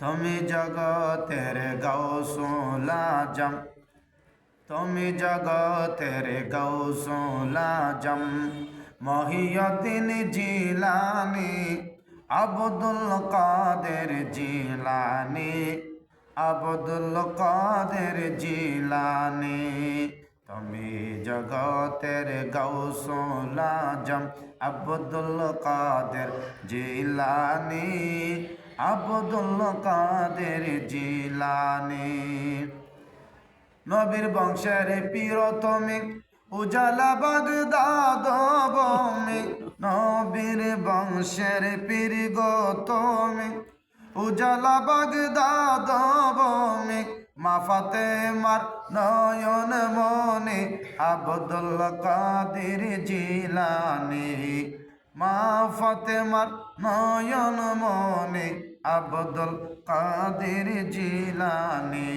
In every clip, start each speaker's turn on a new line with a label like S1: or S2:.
S1: তুমি জগতের গৌসুলাজম তুমি জগতের গৌসুলাজম মহিয়দ্দিন জিলানি, আব্দুল কাদের জিলানি, আব্দুল কাদের জিলানি। তুমি জগতের গৌসুলাজম আব্দুল কাদের জিলানি। আব্দুল কাদের জিলানি? নবীর বংশের পীরতমে উজালা বাগদাদ বমে। নবীর বংশের পীর গতমে উজালা বাগদাদ মাফাতে মার নয়ন মনে আব্দুল কাদের জিলানি? মা ফাতেমার নয়ন মনে আব্দুল কাদের জিলানি।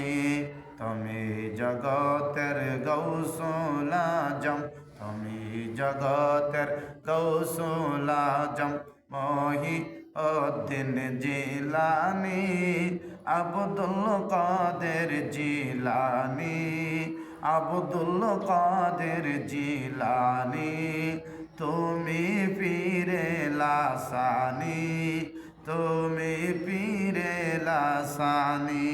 S1: তুমি জগতের গৌসুলাজম, তুমি জগতের গৌসুলাজম মহি উদ্দিন জিলানি, আব্দুল কাদের জিলানি, আব্দুল কাদের জিলানি। তুমি পীরে লাসানি তুমি পীরে লাসানি।